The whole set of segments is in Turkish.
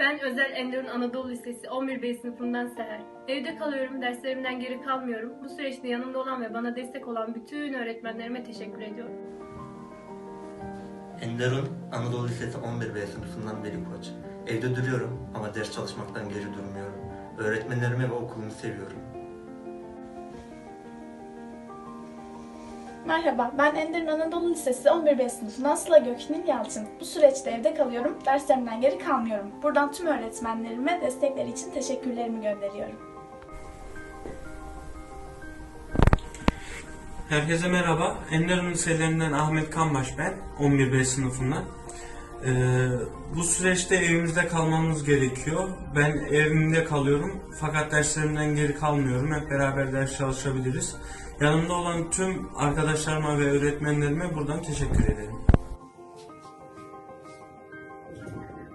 Ben Özel Enderun Anadolu Lisesi 11B sınıfından Seher. Evde kalıyorum, derslerimden geri kalmıyorum. Bu süreçte yanımda olan ve bana destek olan bütün öğretmenlerime teşekkür ediyorum. Enderun Anadolu Lisesi 11B sınıfından Veli Koç. Evde duruyorum ama ders çalışmaktan geri durmuyorum. Öğretmenlerimi ve okulumu seviyorum. Merhaba, ben Enderun Anadolu Lisesi 11B sınıfından Sıla Gökçin Yalçın. Bu süreçte evde kalıyorum, derslerimden geri kalmıyorum. Buradan tüm öğretmenlerime destekleri için teşekkürlerimi gönderiyorum. Herkese merhaba. Enderun liselerinden Ahmet Kanbaş ben. 11B sınıfından. Ee, bu süreçte evimizde kalmamız gerekiyor. Ben evimde kalıyorum fakat derslerimden geri kalmıyorum. Hep beraber ders çalışabiliriz. Yanımda olan tüm arkadaşlarıma ve öğretmenlerime buradan teşekkür ederim.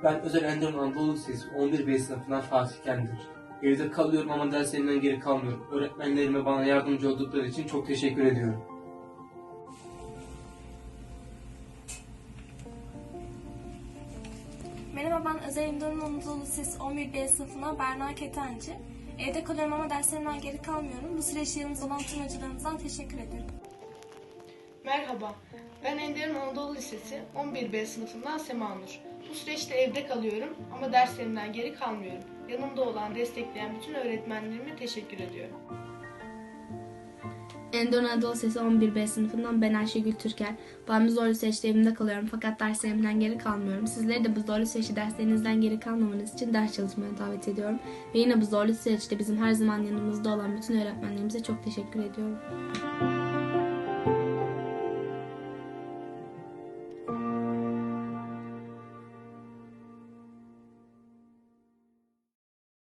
Ben Özel Enderun Anadolu Lisesi 11B sınıfından Fatih Kendir. Evde kalıyorum ama derslerimden geri kalmıyorum. Öğretmenlerime bana yardımcı oldukları için çok teşekkür ediyorum. Merhaba ben Özel İmdan'ın Anadolu Lisesi 11B sınıfına Berna Ketenci. Evde kalıyorum ama derslerimden geri kalmıyorum. Bu süreçte yanımızda olan tüm hocalarımızdan teşekkür ederim. Merhaba, ben Enderun Anadolu Lisesi 11B sınıfından Sema Nur. Bu süreçte evde kalıyorum ama derslerimden geri kalmıyorum. Yanımda olan, destekleyen bütün öğretmenlerime teşekkür ediyorum. Endon Anadolu Sesi 11B sınıfından ben Ayşegül Türker. Bu zorlu süreçte evimde kalıyorum fakat derslerimden geri kalmıyorum. Sizleri de bu zorlu süreçte derslerinizden geri kalmamanız için ders çalışmaya davet ediyorum. Ve yine bu zorlu süreçte bizim her zaman yanımızda olan bütün öğretmenlerimize çok teşekkür ediyorum.